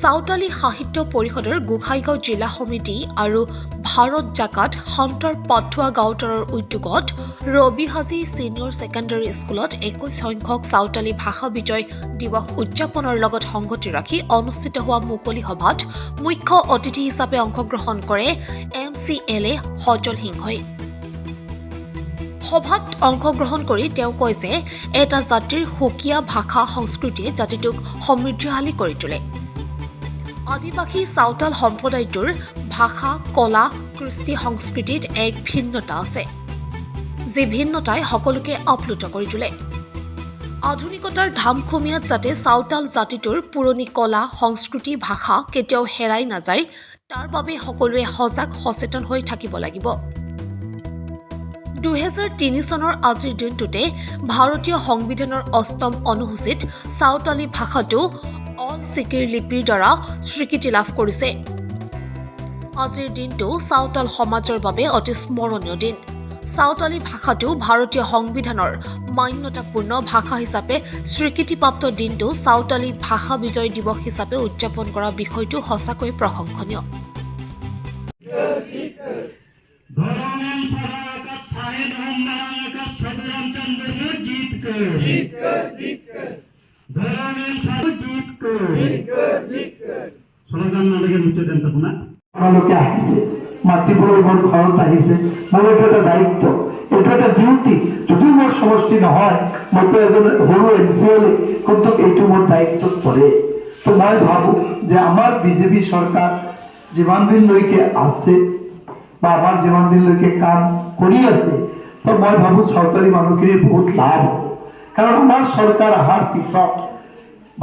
চাওতালী সাহিত্য পৰিষদৰ গোসাইগাঁও জিলা সমিতি আৰু ভাৰত জাকাত সন্তৰ পঠুৱা গাঁওতৰৰ উদ্যোগত ৰবি হাজী ছিনিয়ৰ ছেকেণ্ডেৰী স্কুলত একৈছ সংখ্যক চাওতালী ভাষা বিজয় দিৱস উদযাপনৰ লগত সংগতি ৰাখি অনুষ্ঠিত হোৱা মুকলি সভাত মুখ্য অতিথি হিচাপে অংশগ্ৰহণ কৰে এম চি এল এ সজল সিংহই। সভাত অংশগ্ৰহণ কৰি তেওঁ কয় যে এটা জাতিৰ সুকীয়া ভাষা সংস্কৃতিয়ে জাতিটোক সমৃদ্ধিশালী কৰি তোলে। আদিবাসী চাওতাল সম্প্ৰদায়টোৰ ভাষা কলা কৃষ্টি সংস্কৃতিত এক ভিন্নতা আছে যি ভিন্নতাই সকলোকে আপ্লুত কৰি তোলে। আধুনিকতাৰ ধামখুমীয়াত যাতে চাওতাল জাতিটোৰ পুৰণি কলা সংস্কৃতি ভাষা কেতিয়াও হেৰাই নাযায় তাৰ বাবে সকলোৱে সজাগ সচেতন হৈ থাকিব লাগিব। দুহেজাৰ তিনি চনৰ আজিৰ দিনটোতে ভাৰতীয় সংবিধানৰ অষ্টম অনুসূচীত চাওতালী ভাষাটো অল চিকিৰ লিপিৰ দ্বাৰা স্বীকৃতি লাভ কৰিছে। আজিৰ দিনটো চাওতাল সমাজৰ বাবে অতি স্মৰণীয় দিন। চাওতালী ভাষাটো ভাৰতীয় সংবিধানৰ মান্যতাপূৰ্ণ ভাষা হিচাপে স্বীকৃতিপ্ৰাপ্ত দিনটো চাওতালী ভাষা বিজয় দিৱস হিচাপে উদযাপন কৰা বিষয়টো সঁচাকৈ প্ৰশংসনীয়। স্লোগান দেন তখন না আহিছে মাতৃপুৰৰ মোৰ আহিছে মোৰ এইটো এটা দায়িত্ব এইটো এটা ডিউটি যদিও মোৰ সমষ্টি নহয় মইতো এজন সৰু এম চি এল কিন্তু এইটো মোৰ দায়িত্বত পৰে তো মই ভাবোঁ যে আমাৰ বিজেপি চৰকাৰ যিমান দিনলৈকে আছে বা আমাৰ যিমান দিনলৈকে কাম কৰি আছে তো মই ভাবোঁ চৰকাৰী মানুহখিনিৰ বহুত লাভ হ'ব কাৰণ আমাৰ চৰকাৰ অহাৰ পিছত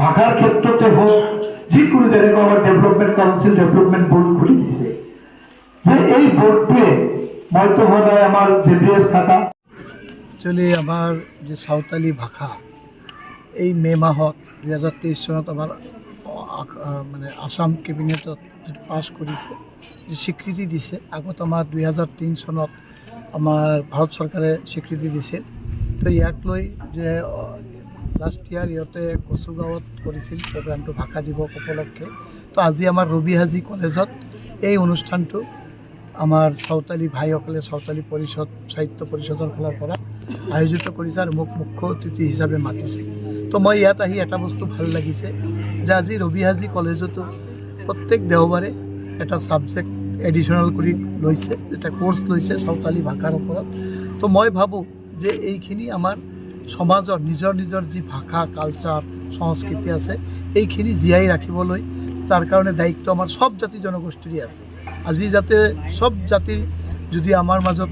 ভাষাৰ ক্ষেত্ৰতে হওক যিকোনো যেনেকৈ আমাৰ ডেভেলপমেণ্ট কাউন্সিল ডেভেলপমেণ্ট বৰ্ড খুলি দিছে। যে এই বৰ্ডটোৱে মইতো সদায় আমাৰ জে বি এছ শাখা একচুৱেলি আমাৰ যি চাওতালী ভাষা এই মে' মাহত দুহেজাৰ তেইছ চনত আমাৰ মানে আসাম কেবিনেটত যিটো পাছ কৰিছে যি স্বীকৃতি দিছে, আগত আমাৰ দুহেজাৰ তিনি চনত আমাৰ ভাৰত চৰকাৰে স্বীকৃতি দিছিল তো ইয়াক লৈ যে লাষ্ট ইয়াৰ ইহঁতে কচুগাঁৱত কৰিছিল প্ৰগ্ৰামটো, ভাষা দিৱস উপলক্ষে। তো আজি আমাৰ ৰবি হাজী কলেজত এই অনুষ্ঠানটো আমাৰ চাওতালী ভাইসকলে চাওতালী পৰিষদ, সাহিত্য পৰিষদৰ ফালৰ পৰা আয়োজিত কৰিছে আৰু মোক মুখ্য অতিথি হিচাপে মাতিছে। তো মই ইয়াত আহি এটা বস্তু ভালো লাগিছে যে আজি ৰবি হাজী কলেজতো প্ৰত্যেক দেওবাৰে এটা ছাবজেক্ট এডিশ্যনেল কৰি লৈছে, এটা কোৰ্চ লৈছে চাওতালী ভাষাৰ ওপৰত। তো মই ভাবোঁ যে এইখিনি আমাৰ সমাজৰ নিজৰ নিজৰ যি ভাষা কালচাৰ সংস্কৃতি আছে, এইখিনি জীয়াই ৰাখিবলৈ তাৰ কাৰণে দায়িত্ব আমাৰ চব জাতি জনগোষ্ঠীৰে আছে। আজি যাতে চব জাতিৰ যদি আমাৰ মাজত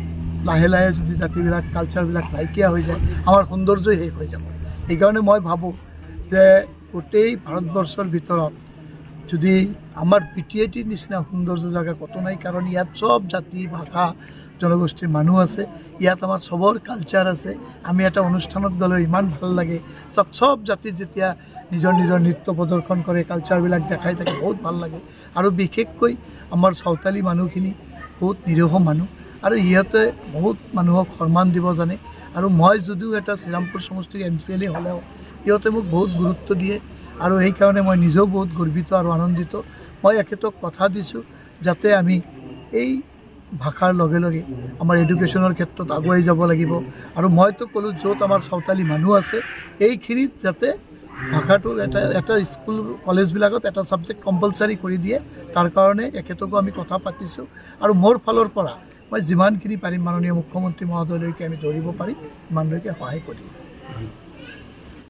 লাহে লাহে যদি জাতিবিলাক কালচাৰবিলাক নাইকিয়া হৈ যায়, আমাৰ সৌন্দৰ্যই শেষ হৈ যাব। সেইকাৰণে মই ভাবোঁ যে গোটেই ভাৰতবৰ্ষৰ ভিতৰত যদি আমাৰ পি টি আই টিৰ নিচিনা সৌন্দৰ্য জেগা ক'তো নাই, কাৰণ ইয়াত চব জাতি, ভাষা, জনগোষ্ঠীৰ মানুহ আছে, ইয়াত আমাৰ চবৰ কালচাৰ আছে। আমি এটা অনুষ্ঠানত গ'লেও ইমান ভালো লাগে। তাত চব জাতিৰ যেতিয়া নিজৰ নিজৰ নৃত্য প্ৰদৰ্শন কৰে কালচাৰবিলাক দেখাই থাকে, বহুত ভালো লাগে। আৰু বিশেষকৈ আমাৰ চাওতালী মানুহখিনি বহুত নিৰীহ মানুহ। আৰু সিহঁতে বহুত মানুহক সন্মান দিব জানে। আৰু মই যদিও এটা শ্ৰীৰামপুৰ সমষ্টিৰ এম চি এল এ হ'লেও, সিহঁতে মোক বহুত গুৰুত্ব দিয়ে। আৰু সেইকাৰণে মই নিজেও বহুত গৰ্বিত আৰু আনন্দিত। মই এখেতক কথা দিছোঁ যাতে আমি এই ভাষাৰ লগে লগে আমাৰ এডুকেশ্যনৰ ক্ষেত্ৰত আগুৱাই যাব লাগিব। আৰু মইতো ক'লোঁ য'ত আমাৰ চাওতালী মানুহ আছে, এইখিনিত যাতে ভাষাটোৰ এটা এটা স্কুল, কলেজবিলাকত এটা ছাবজেক্ট কম্পালচাৰী কৰি দিয়ে, তাৰ কাৰণে এখেতকো আমি কথা পাতিছোঁ। আৰু মোৰ ফালৰ পৰা মই যিমানখিনি পাৰিম মাননীয় মুখ্যমন্ত্ৰী মহোদয়লৈকে আমি ধৰিব পাৰিম, সিমানলৈকে সহায় কৰিম।